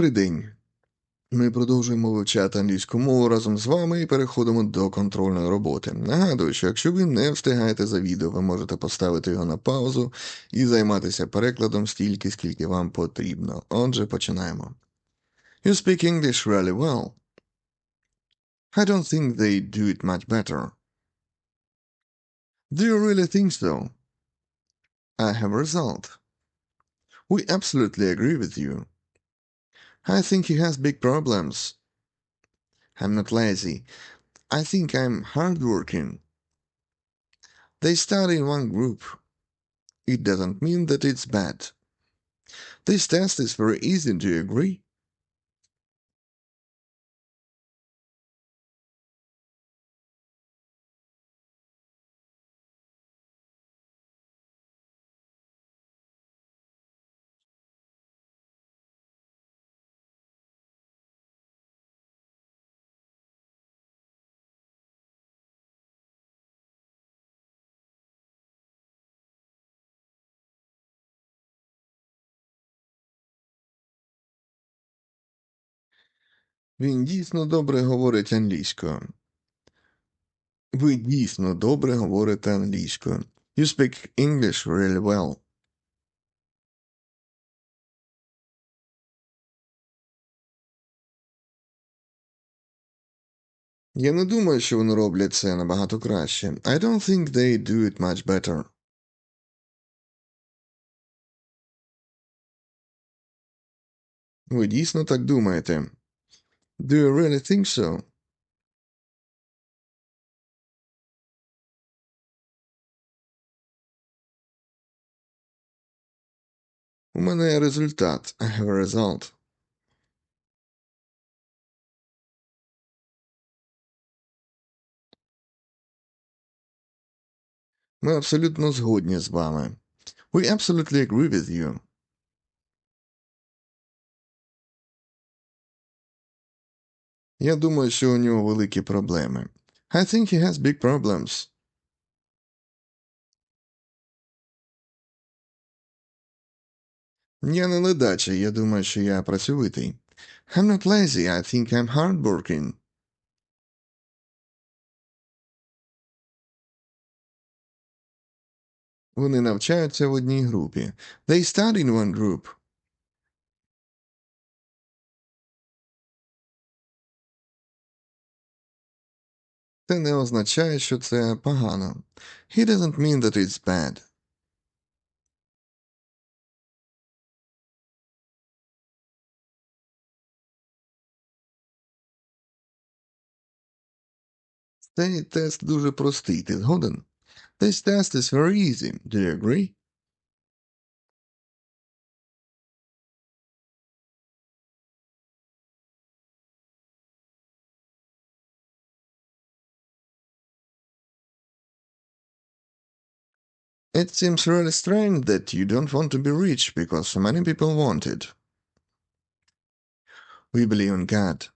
Добрий день. Ми продовжуємо вивчати англійську мову разом з вами і переходимо до контрольної роботи. Нагадую, що якщо ви не встигаєте за відео, ви можете поставити його на паузу і займатися перекладом стільки, скільки вам потрібно. Отже, починаємо. You speak English really well. I don't think they do it much better. Do you really think so? I have a result. We absolutely agree with you. I think he has big problems. I'm not lazy. I think I'm hardworking. They study in one group. It doesn't mean that it's bad. This test is very easy, do you agree? Він дійсно добре говорить англійською. Ви дійсно добре говорите англійською. You speak English really well. Я не думаю, що вони роблять це набагато краще. I don't think they do it much better. Ви дійсно так думаєте? Do you really think so? У мене є результат. I have a result. Ми абсолютно згодні з вами. We absolutely agree with you. Я думаю, що у нього великі проблеми. I think he has big problems. Я не ледача, я думаю, що я працьовитий. I'm not lazy, I think I'm hardworking. Вони навчаються в одній групі. They study in one group. Це не означає, що це погано. He doesn't mean that it's bad. Цей тест дуже простий, ти згоден? This test is very easy. Do you agree? It seems really strange that you don't want to be rich because so many people want it. We believe in God.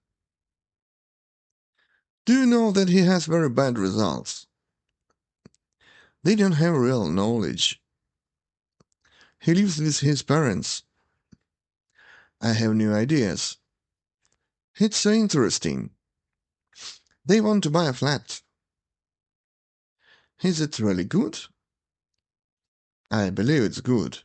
Do you know that he has very bad results? They don't have real knowledge. He lives with his parents. I have new ideas. It's so interesting. They want to buy a flat. Is it really good? I believe it's good.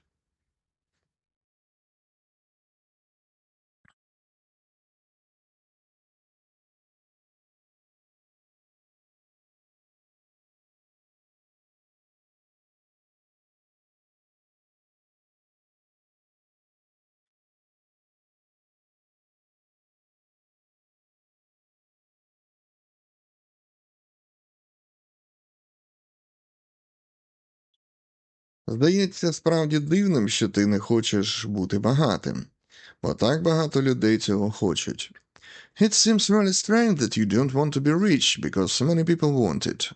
Здається справді дивним, що ти не хочеш бути багатим, бо так багато людей цього хочуть. It seems really strange that you don't want to be rich because so many people want it.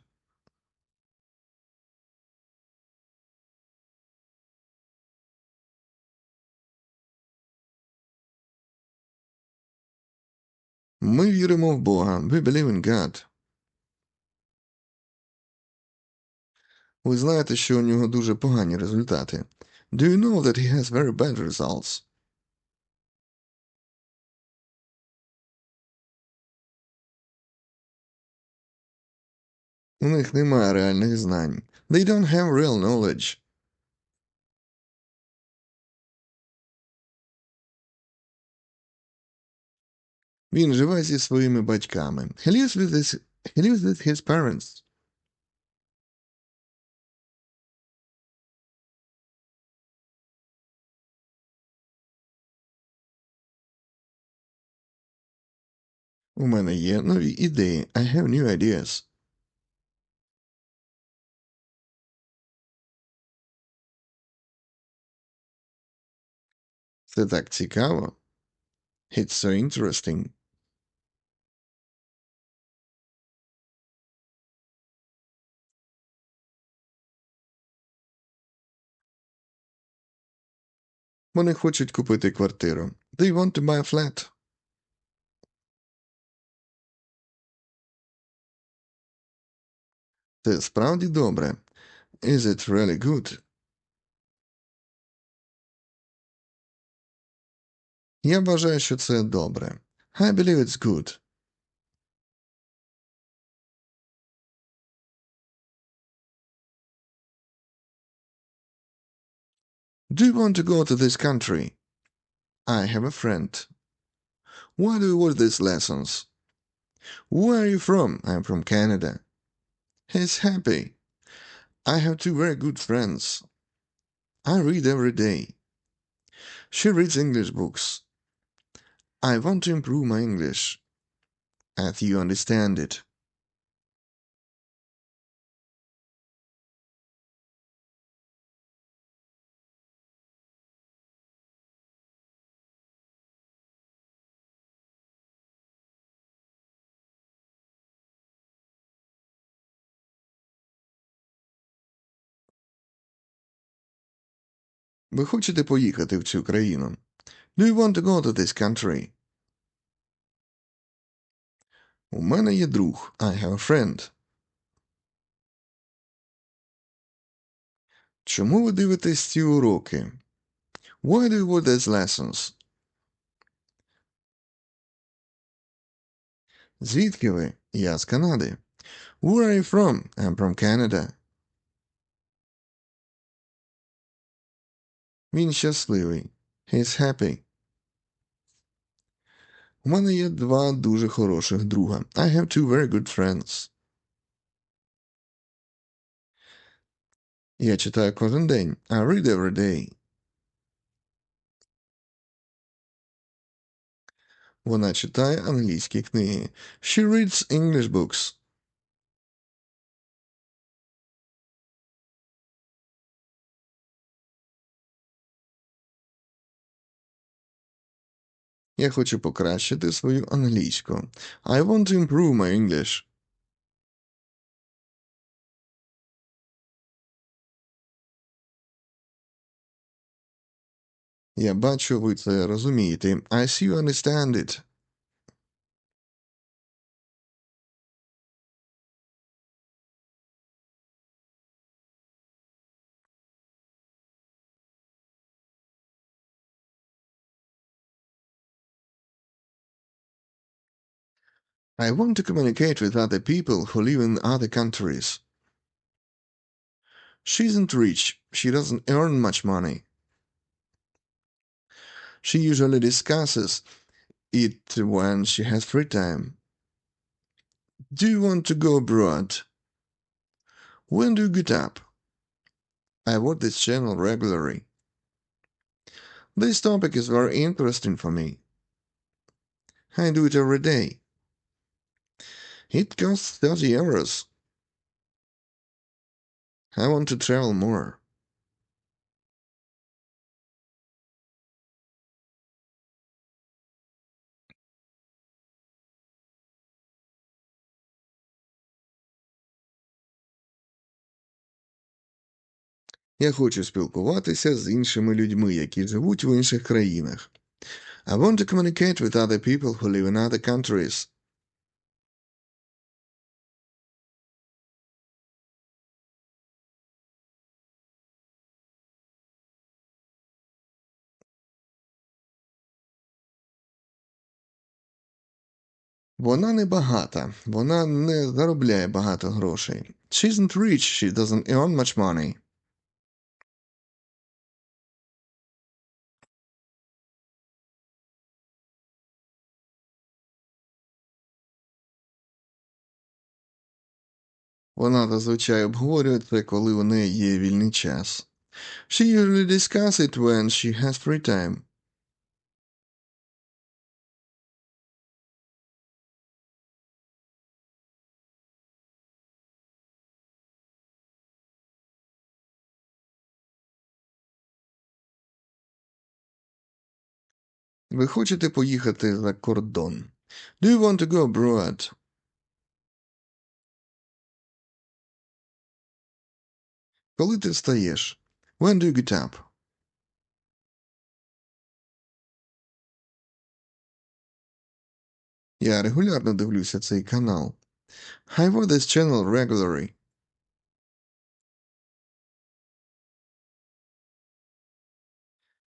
Ми віримо в Бога. We believe in God. Ви знаєте, що у нього дуже погані результати. Do you know that he has very bad results? У них немає реальних знань. They don't have real knowledge. Він живе зі своїми батьками. He lives with his, he lives with his parents. У мене є нові ідеї. I have new ideas. Це так цікаво. It's so interesting. Вони хочуть купити квартиру. They want to buy a flat. Це справді добре. Is it really good? Я вважаю, що це добре. I believe it's good. Do you want to go to this country? I have a friend. Why do you want these lessons? Where are you from? I'm from Canada. He's happy. I have two very good friends. I read every day. She reads English books. I want to improve my English. As you understand it. Ви хочете поїхати в цю країну? Do you want to go to this country? У мене є друг. I have a friend. Чому ви дивитесь ці уроки? Why do you watch these lessons? Звідки ви? Я з Канади. Where are you from? I'm from Canada. Він щасливий. He's happy. У мене є два дуже хороших друга. I have two very good friends. Я читаю кожен день. I read every day. Вона читає англійські книги. She reads English books. Я хочу покращити свою англійську. I want to improve my English. Я бачу, ви це розумієте. I see you understand it. I want to communicate with other people who live in other countries. She isn't rich. She doesn't earn much money. She usually discusses it when she has free time. Do you want to go abroad? When do you get up? I watch this channel regularly. This topic is very interesting for me. I do it every day. It costs 30 euros. I want to travel more. Я хочу спілкуватися з іншими людьми, які живуть в інших країнах. I want to communicate with other people who live in other countries. Вона не багата, вона не заробляє багато грошей. She isn't rich, she doesn't earn much money. Вона зазвичай обговорює це, коли у неї є вільний час. She usually discuss it when she has free time. Ви хочете поїхати за кордон? Do you want to go abroad? Коли ти встаєш? When do you get up? Я регулярно дивлюся цей канал. I watch this channel regularly.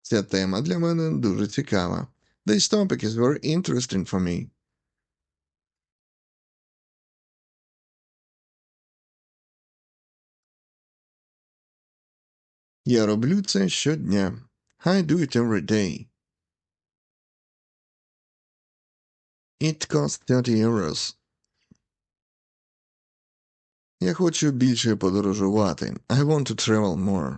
Ця тема для мене дуже цікава. This topic is very interesting for me. Я роблю це щодня. I do it every day. It costs 30 euros. Я хочу більше подорожувати. I want to travel more.